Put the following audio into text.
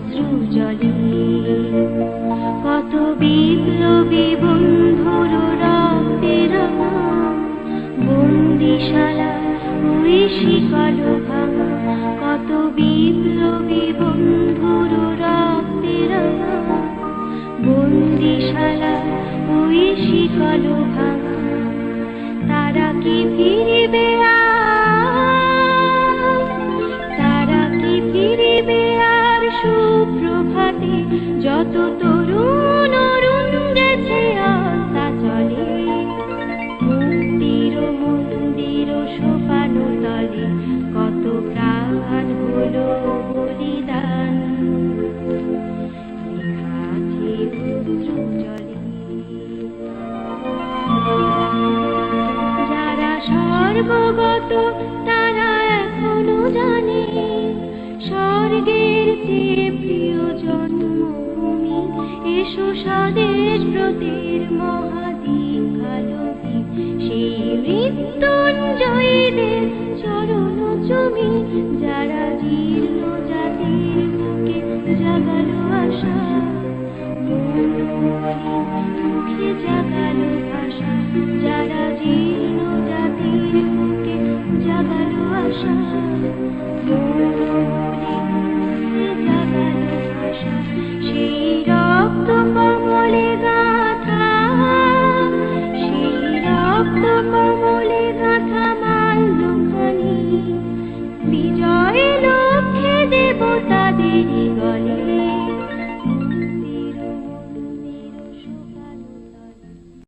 অশ্রু জলে কত বিপ্লবী বন্ধুর রাতের বন্দিশালা ওই শিকল কত বিপ্লবী বন্ধুর রাতের বন্দিশালা ওই শিকল তারা কি সুপ্রভাতে যত তরুণ অরুণ গেছে আস্তা চলে মন্দির মন্দির সোপান তলে কত প্রাণ হলো বলিদান। যারা সর্বগত তারা এখনও জানে এসো স্বদেশ ব্রতের মহাদীক্ষালোকে সেই মৃত্যুঞ্জয়ীদের চরণ চুমি, যারা জীর্ণ জাতির বুকে জাগালো আশা। মুখে জাগালো ভাষা যারা জীর্ণ জাতির বুকে জাগালো আশা। the murmur